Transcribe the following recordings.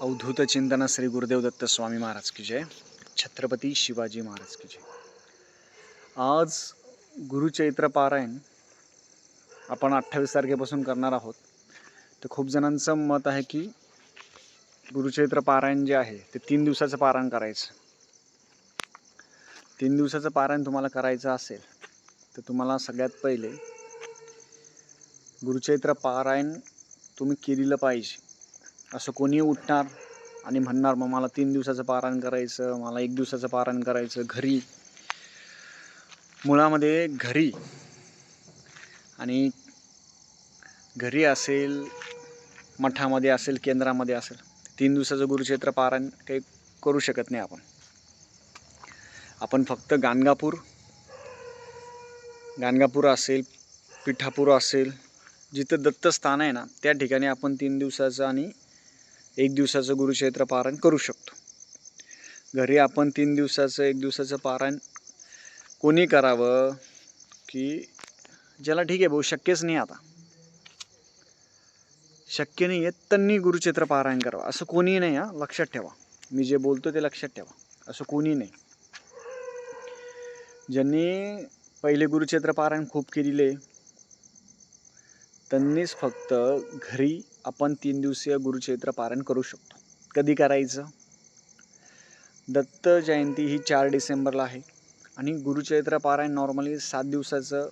अवधूत चिंतन श्री गुरुदेव दत्त स्वामी महाराज की जय. छत्रपती शिवाजी महाराज की जय. आज गुरुचैत्र पारायण आपण अठ्ठावीस तारखेपासून करणार आहोत. तर खूप जणांचं मत आहे की गुरुचैत्र पारायण जे आहे ते तीन दिवसाचं पारायण करायचं. तीन दिवसाचं पारायण तुम्हाला करायचं असेल तर तुम्हाला सगळ्यात पहिले गुरुचैत्र पारायण तुम्ही केलेलं पाहिजे. असं कोणी उठणार आणि म्हणणार मग मला तीन दिवसाचं पारायण करायचं मला एक दिवसाचं पारायण करायचं घरी. मुळामध्ये घरी आणि घरी असेल मठामध्ये असेल केंद्रामध्ये असेल तीन दिवसाचं गुरुक्षेत्र पारायण काही करू शकत नाही आपण. आपण फक्त गाणगापूर गाणगापूर असेल पिठापूर असेल जिथं दत्तस्थान आहे ना त्या ठिकाणी आपण तीन दिवसाचं आणि एक दिवसाचं गुरुक्षेत्र पारायण करू शकतो. घरी आपण तीन दिवसाचं एक दिवसाचं पारायण कोणी करावं? की ज्याला ठीक आहे भाऊ शक्यच नाही आता. शक्य नाही आहे त्यांनी गुरुक्षेत्र पारायण करावं. असं कोणी नाही हा लक्षात ठेवा. मी जे बोलतो ते लक्षात ठेवा. असं कोणी नाही. ज्यांनी पहिले गुरुक्षेत्र पारायण खूप केलेले त्यांनीच फक्त घरी आपण तीन दिवसीय गुरुचैत्र पारायण करू शकतो. कधी करायचं? दत्त जयंती ही चार डिसेंबरला आहे आणि गुरुचैत्र पारायण नॉर्मली सात दिवसाचं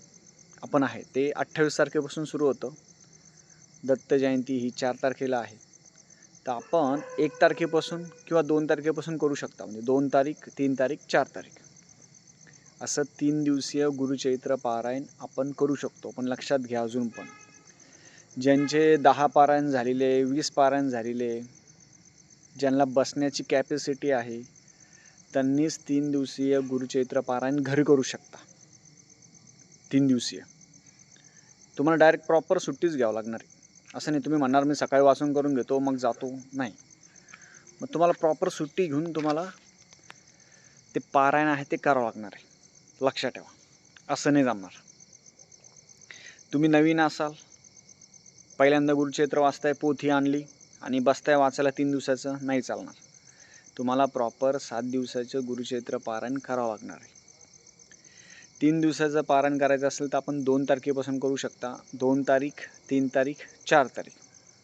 आपण आहे. ते अठ्ठावीस तारखेपासून सुरू होतं. दत्त जयंती ही चार तारखेला आहे. तर आपण एक तारखेपासून किंवा दोन तारखेपासून करू शकता. म्हणजे दोन तारीख तीन तारीख चार तारीख. असं तीन दिवसीय गुरुचैत्र पारायण आपण करू शकतो. पण लक्षात घ्या अजून पण. ज्यांचे दहा पारायण झालेले वीस पारायण झालेले ज्यांना बसण्याची कॅपॅसिटी आहे त्यांनीच तीन दिवसीय गुरुचैत्र पारायण घरी करू शकता. तीन दिवसीय. तुम्हाला डायरेक्ट प्रॉपर सुट्टीच घ्यावं लागणार आहे. असं नाही तुम्ही म्हणणार मी सकाळी वाचून करून घेतो मग जातो. नाही. मग तुम्हाला प्रॉपर सुट्टी घेऊन तुम्हाला ते पारायण आहे ते करावं लागणार आहे. लक्षात ठेवा. असं नाही जमणार. तुम्ही नवीन असाल पहिल्यांदा गुरुक्षेत्र वाचताय पोथी आणली आणि बसताय वाचायला तीन दिवसाचं नाही चालणार. तुम्हाला प्रॉपर सात दिवसाचं गुरुक्षेत्र पारायण करावं लागणार आहे. तीन दिवसाचं पारायण करायचं असेल तर आपण दोन तारखेपासून करू शकता. दोन तारीख तीन तारीख चार तारीख.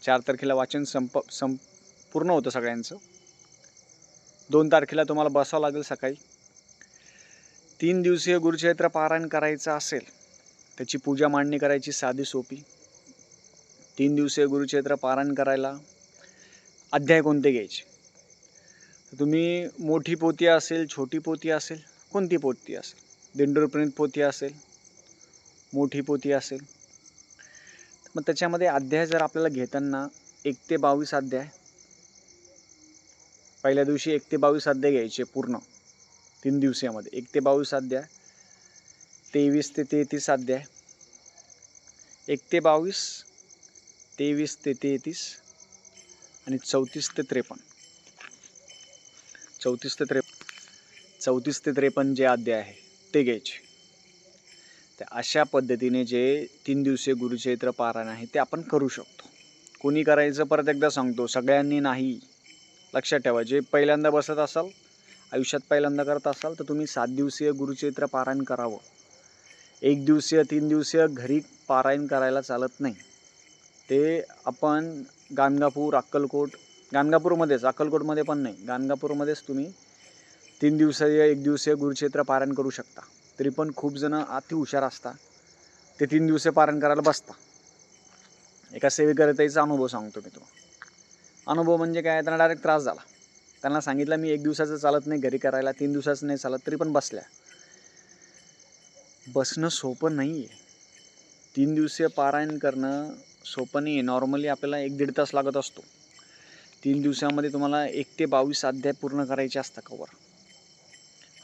चार तारखेला वाचन संप संप पूर्ण होतं सगळ्यांचं. दोन तारखेला तुम्हाला बसावं लागेल सकाळी. तीन दिवसीय गुरुक्षेत्र पारायण करायचं असेल त्याची पूजा मांडणी करायची साधी सोपी. तीन दिवसीय गुरुक्षेत्र पारायण करायला अध्याय कोणते घ्यायचे? तुम्ही मोठी पोती असेल छोटी पोती असेल कोणती पोती असेल? दिंडोरप्रणित पोती असेल मोठी पोती असेल. मग त्याच्यामध्ये अध्याय जर आपल्याला घेताना एक ते बावीस अध्याय पहिल्या दिवशी एक ते बावीस अध्याय घ्यायचे पूर्ण तीन दिवसामध्ये. एक ते बावीस अध्याय तेवीस ते तेहतीस अध्याय एक ते बावीस तेवीस ते तेहतीस आणि चौतीस ते त्रेपन्न. चौतीस ते त्रेप चौतीस ते त्रेपन्न जे आद्य आहे ते घ्यायचे. तर अशा पद्धतीने जे तीन दिवसीय गुरुचैत्र पारायण आहे ते आपण करू शकतो. कोणी करायचं परत एकदा सांगतो सगळ्यांनी नाही. लक्षात ठेवा जे पहिल्यांदा बसत असाल आयुष्यात पहिल्यांदा करत असाल तर तुम्ही सात दिवसीय गुरुचैत्र पारायण करावं. एक दिवसीय तीन दिवसीय घरी पारायण करायला चालत नाही. ते आपण गाणगापूर अक्कलकोट गाणगापूरमध्येच अक्कलकोटमध्ये पण नाही गाणगापूरमध्येच तुम्ही तीन दिवसीय एक दिवसीय गुरुक्षेत्र पारायण करू शकता. तरी पण खूप जणं अति हुशार असतात. ते तीन दिवसीय पारायण करायला बसता एका सेवेकरताईचा अनुभव सांगतो मी तुम्हाला. अनुभव म्हणजे काय? त्यांना डायरेक्ट त्रास झाला. त्यांना सांगितलं मी एक दिवसाचं चालत नाही घरी करायला तीन दिवसाचं नाही चालत तरी पण बसल्या. बसणं सोपं नाही आहे तीन दिवसीय पारायण करणं सोपं नाही आहे. नॉर्मली आपल्याला एक दीड तास लागत असतो. तीन दिवसामध्ये तुम्हाला एक ते बावीस अध्याय पूर्ण करायचे असतात कवर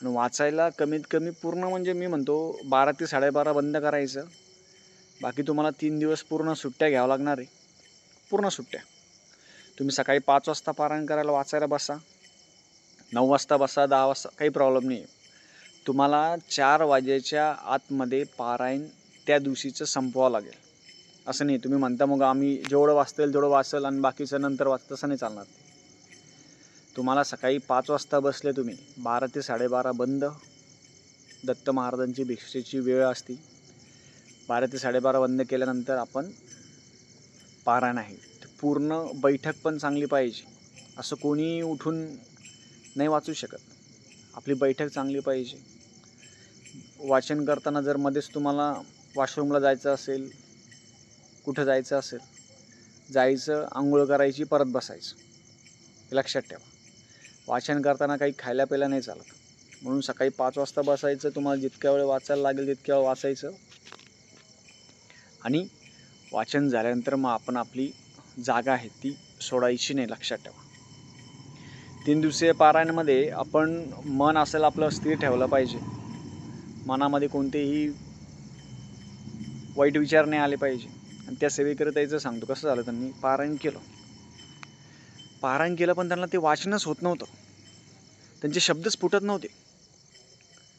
आणि वाचायला कमीत कमी पूर्ण म्हणजे मी म्हणतो बारा ते साडेबारा बंद करायचं. बाकी तुम्हाला तीन दिवस पूर्ण सुट्ट्या घ्यावं लागणार आहे. पूर्ण सुट्ट्या. तुम्ही सकाळी पाच वाजता पारायण करायला वाचायला बसा. नऊ वाजता बसा दहा वाजता काही प्रॉब्लेम नाही. आहे तुम्हाला चार वाजेच्या आतमध्ये पारायण त्या दिवशीचं संपवावं लागेल. असं नाही. तुम्ही म्हणता मग आम्ही जेवढं वाचतेल तेवढं वाचेल आणि बाकीचं नंतर वाच तसं नाही चालणार. तुम्हाला सकाळी पाच वाजता बसले तुम्ही. बारा ते साडेबारा बंद. दत्त महाराजांची भिक्षेची वेळ असते. बारा ते साडेबारा बंद केल्यानंतर आपण पारायण आहे. पूर्ण बैठक पण चांगली पाहिजे. असं कोणी उठून नाही वाचू शकत. आपली बैठक चांगली पाहिजे. वाचन करताना जर मध्येच तुम्हाला वॉशरूमला जायचं असेल कुठं जायचं असेल जायचं आंघोळ करायची परत बसायचं. हे लक्षात ठेवा. वाचन करताना काही खायला प्यायला नाही चालत. म्हणून सकाळी पाच वाजता बसायचं तुम्हाला जितक्या वेळ वाचायला लागेल तितक्या वेळ वाचायचं. आणि वाचन झाल्यानंतर मग आपण आपली जागा आहे ती सोडायची नाही लक्षात ठेवा. तीन दिवसीय पारायणमध्ये आपण मन असेल आपलं स्थिर ठेवलं पाहिजे. मनामध्ये कोणतेही वाईट विचार नाही आले पाहिजे. आणि त्या सेवेकरिता यायचं सांगतो. कसं झालं त्यांनी? पारायण केलं. पारायण केलं पण त्यांना ते वाचनच होत नव्हतं. त्यांचे शब्दच फुटत नव्हते.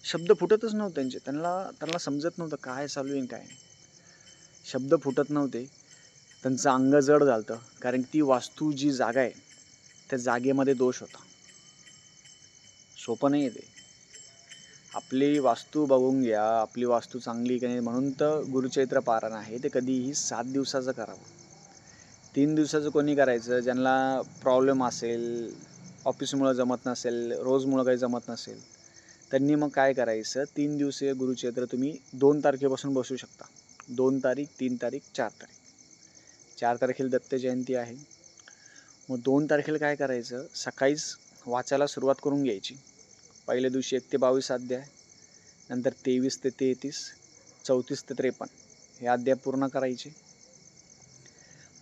शब्द फुटतच नव्हते त्यांचे. त्यांना त्यांना समजत नव्हतं काय चालू आहे आणि काय शब्द फुटत नव्हते. त्यांचं अंग जड झालं कारण ती वास्तू जी जागा आहे त्या जागेमध्ये दोष होता. सोपं नाही आहे ते. आपली वास्तू बघून घ्या आपली वास्तू चांगली की नाही म्हणून तर गुरुचैत्र पारायण आहे. ते कधीही सात दिवसाचं करावं. तीन दिवसाचं कोणी करायचं? ज्यांना प्रॉब्लेम असेल ऑफिसमुळं जमत नसेल रोजमुळं काही जमत नसेल त्यांनी मग काय करायचं? तीन दिवसीय गुरुचैत्र तुम्ही दोन तारखेपासून बसू शकता. दोन तारीख तीन तारीख चार तारीख. चार तारखेला दत्त जयंती आहे. मग दोन तारखेला काय करायचं? सकाळीच वाचायला सुरुवात करून घ्यायची. पहिल्या दिवशी एक ते बावीस अध्याय नंतर तेवीस ते तेहतीस चौतीस ते त्रेपन्न हे अध्याय पूर्ण करायचे.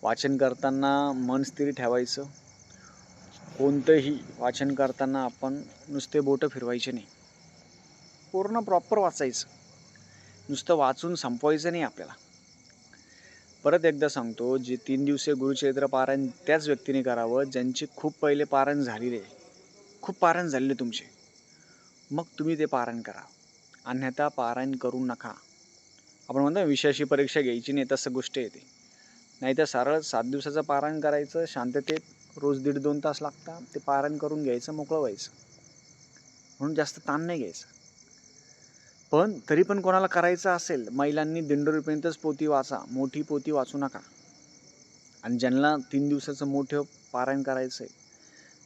वाचन करताना मन स्थिर ठेवायचं. कोणतंही वाचन करताना आपण नुसते बोटं फिरवायचे नाही. पूर्ण प्रॉपर वाचायचं. नुसतं वाचून संपवायचं नाही आपल्याला. परत एकदा सांगतो जे तीन दिवसीय गुरुचरित्र पारायण त्याच व्यक्तीने करावं ज्यांचे खूप पहिले पारायण झालेले आहे. खूप पारायण झालेले तुमचे. मग तुम्ही ते पारायण करा. अन्यथा पारायण करू नका. आपण म्हणतो ना, विषयाची परीक्षा घ्यायची नाही तसं गोष्ट येते नाही तर सरळ सात दिवसाचं पारायण करायचं शांततेत रोज दीड दोन तास लागतात ते पारायण करून घ्यायचं मोकळं व्हायचं. म्हणून जास्त ताण नाही घ्यायचं. पण तरी पण कोणाला करायचं असेल महिलांनी दिंडोरीपर्यंतच पोती वाचा मोठी पोती वाचू नका. आणि ज्यांना तीन दिवसाचं मोठं पारायण करायचं आहे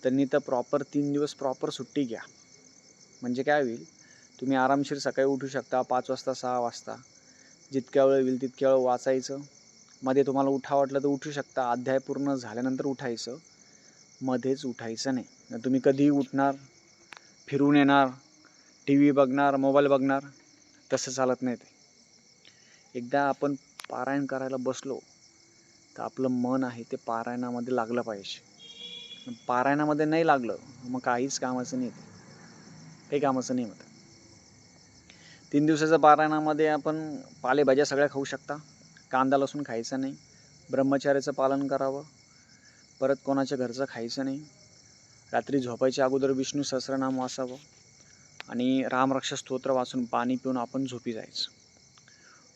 त्यांनी तर प्रॉपर तीन दिवस प्रॉपर सुट्टी घ्या. म्हणजे काय होईल? तुम्ही आरामशीर सकाळी उठू शकता पाच वाजता सहा वाजता. जितक्या वेळ होईल तितक्या वेळ वाचायचं. मध्ये तुम्हाला उठा वाटलं तर उठू शकता. अध्याय पूर्ण झाल्यानंतर उठायचं. मध्येच उठायचं नाही. तुम्ही कधीही उठणार फिरून येणार टी व्ही बघणार मोबाईल बघणार तसं चालत नाही ते. एकदा आपण पारायण करायला बसलो तर आपलं मन आहे ते पारायणामध्ये लागलं पाहिजे. पारायणामध्ये नाही लागलं मग काहीच कामाचं नाही ते. काही कामाचं नाही म्हणत तीन दिवसाच्या पारायणामध्ये आपण पालेभाज्या सगळ्या खाऊ शकता. कांदा लसूण खायचा नाही. ब्रह्मचार्याचं पालन करावं. परत कोणाच्या घरचं खायचं नाही. रात्री झोपायच्या अगोदर विष्णू सहस्रनाम वाचावं. आणि रामरक्षा स्तोत्र वाचून पाणी पिऊन आपण झोपी जायचं.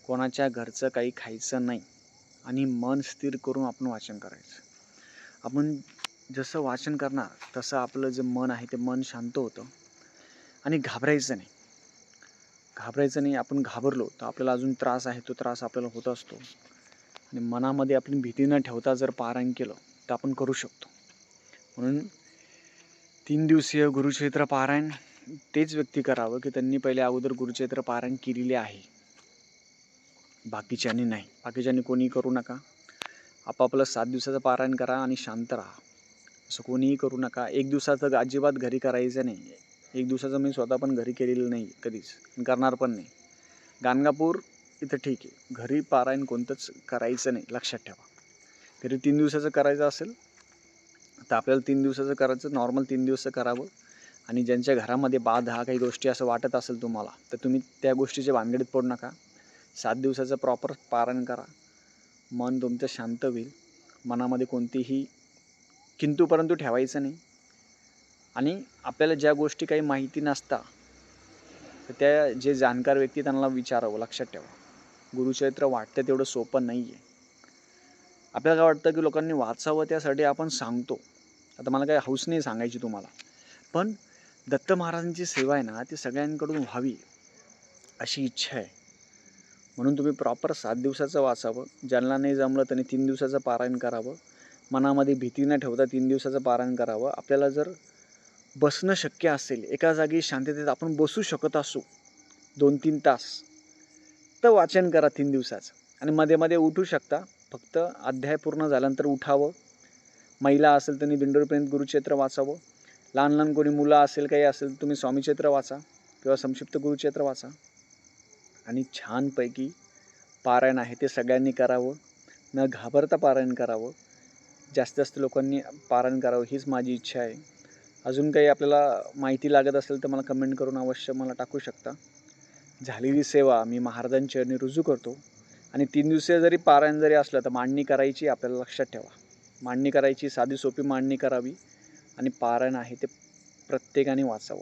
कोणाच्या घरचं काही खायचं नाही. आणि मन स्थिर करून आपण वाचन करायचं. आपण जसं वाचन करणार तसं आपलं जे मन आहे ते मन शांत होतं. आणि घाबरायचं नाही. घाबरायचं नाही आपण घाबरलो तर आपल्याला अजून त्रास आहे तो त्रास आपल्याला होत असतो. आणि मनामध्ये आपण भीती न ठेवता जर पारायण केलं तर आपण करू शकतो. म्हणून तीन दिवसीय गुरुक्षेत्र पारायण तेच व्यक्ती करावं की त्यांनी पहिले अगोदर गुरुक्षेत्र पारायण केलेले आहे. बाकीच्यांनी नाही. बाकीच्यांनी कोणी करू नका. आपापलं सात दिवसाचं पारायण करा आणि शांत राहा. असं कोणीही करू नका. एक दिवसाचं अजिबात घरी करायचं नाही. एक दिवसाचं मी स्वतः पण घरी केलेलं नाही कधीच. करणार पण नाही. गाणगापूर इथं ठीक आहे. घरी पारायण कोणतंच करायचं नाही लक्षात ठेवा. घरी तीन दिवसाचं करायचं असेल तर आपल्याला तीन दिवसाचं करायचं नॉर्मल तीन दिवसाचं करावं. आणि ज्यांच्या घरामध्ये बाध हा काही गोष्टी असं वाटत असेल तुम्हाला तर तुम्ही त्या गोष्टीच्या भानगडीत पडू नका. सात दिवसाचं प्रॉपर पारायण करा. मन तुमचं शांत होईल. मनामध्ये कोणतीही किंतू परंतु ठेवायचं नाही. आणि आपल्याला ज्या गोष्टी काही माहिती नसता तर त्या जे जाणकार व्यक्ती त्यांना विचारावं लक्षात ठेवा. गुरुचरित्र वाटतं तेवढं सोपं नाही आहे आपल्याला काय वाटतं की लोकांनी वाचावं त्यासाठी आपण सांगतो. आता मला काही हौस नाही सांगायची तुम्हाला. पण दत्त महाराजांची सेवा आहे ना ती सगळ्यांकडून व्हावी अशी इच्छा आहे. म्हणून तुम्ही प्रॉपर सात दिवसाचं वाचावं. ज्यांना नाही जमलं त्यांनी तीन दिवसाचं पारायण करावं. मनामध्ये भीती न ठेवता तीन दिवसाचं पारायण करावं. आपल्याला जर बसणं शक्य असेल एका जागी शांततेत आपण बसू शकत असू दोन तीन तास तर वाचन करा तीन दिवसाचं. आणि मध्ये मध्ये उठू शकता. फक्त अध्याय पूर्ण झाल्यानंतर उठावं. महिला असेल त्यांनी दिंडोरीपर्यंत गुरुक्षेत्र वाचावं. लहान लहान कोणी मुलं असेल काही असेल तुम्ही स्वामीक्षेत्र वाचा किंवा संक्षिप्त गुरुक्षेत्र वाचा. आणि छानपैकी पारायण आहे ते सगळ्यांनी करावं. न घाबरता पारायण करावं. जास्तीत जास्त लोकांनी पारायण करावं हीच माझी इच्छा आहे. अजून काही आपल्याला माहिती लागत असेल तर मला कमेंट करून अवश्य मला टाकू शकता. झालेली सेवा मी महाराजांच्या चरणी रुजू करतो. आणि तीन दिवसीय जरी पारायण जरी असलं तर मांडणी करायची आपल्याला लक्षात ठेवा. मांडणी करायची साधी सोपी मांडणी करावी आणि पारायण आहे ते प्रत्येकाने वाचावं.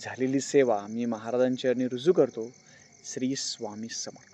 झालेली सेवा मी महाराजांच्या चरणी रुजू करतो. श्री स्वामी समर्थ.